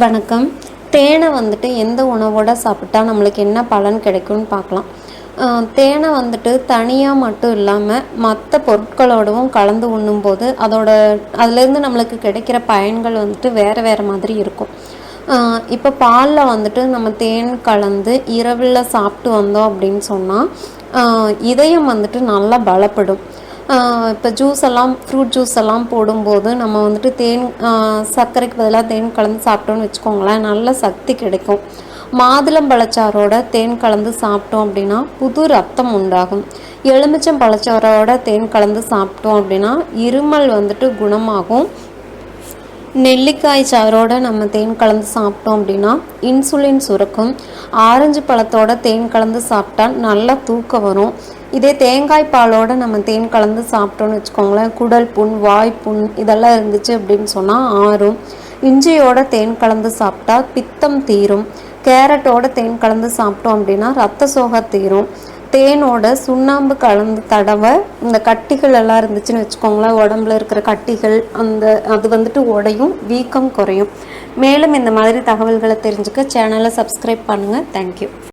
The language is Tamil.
வணக்கம். தேனை வந்துட்டு எந்த உணவோட சாப்பிட்டா நம்மளுக்கு என்ன பலன் கிடைக்கும்னு பார்க்கலாம். தேனை வந்துட்டு தனியாக மட்டும் இல்லாமல் மற்ற பொருட்களோடவும் கலந்து உண்ணும்போது அதோட அதுலேருந்து நம்மளுக்கு கிடைக்கிற பயன்கள் வந்துட்டு வேறு வேறு மாதிரி இருக்கும். இப்போ பாலில் வந்துட்டு நம்ம தேன் கலந்து இரவில் சாப்பிட்டு வந்தோம் அப்படின்னு சொன்னால் இதயம் வந்துட்டு நல்லா பலப்படும். இப்போ ஜூஸ் எல்லாம் ஃப்ரூட் ஜூஸ் எல்லாம் போடும்போது நம்ம வந்துட்டு தேன் சர்க்கரைக்கு பதிலாக தேன் கலந்து சாப்பிட்டோன்னு வச்சுக்கோங்களேன் நல்ல சக்தி கிடைக்கும். மாதுளம் பழச்சாரோட தேன் கலந்து சாப்பிட்டோம் அப்படின்னா புது ரத்தம் உண்டாகும். எலுமிச்சம் பழச்சாரோட தேன் கலந்து சாப்பிட்டோம் அப்படின்னா இருமல் வந்துட்டு குணமாகும். நெல்லிக்காய் சாரோட நம்ம தேன் கலந்து சாப்பிட்டோம் அப்படின்னா இன்சுலின் சுரக்கும். ஆரஞ்சு பழத்தோட தேன் கலந்து சாப்பிட்டா நல்லா தூக்கம் வரும். இதே தேங்காய் பாலோட நம்ம தேன் கலந்து சாப்பிட்டோம்னு வச்சுக்கோங்களேன். குடல் புண் வாய் புண் இதெல்லாம் இருந்துச்சு அப்படின்னு சொன்னால் ஆறும். இஞ்சியோட தேன் கலந்து சாப்பிட்டா பித்தம் தீரும். கேரட்டோட தேன் கலந்து சாப்பிட்டோம் அப்படின்னா ரத்த சோகை தீரும். தேனோட சுண்ணாம்பு கலந்து தடவை இந்த கட்டிகள் எல்லாம் இருந்துச்சுன்னு வச்சுக்கோங்களேன். உடம்புல இருக்கிற கட்டிகள் அந்த அது வந்துட்டு உடையும் வீக்கம் குறையும். மேலும் இந்த மாதிரி தகவல்களை தெரிஞ்சுக்க சேனலை சப்ஸ்கிரைப் பண்ணுங்கள் தேங்க்யூ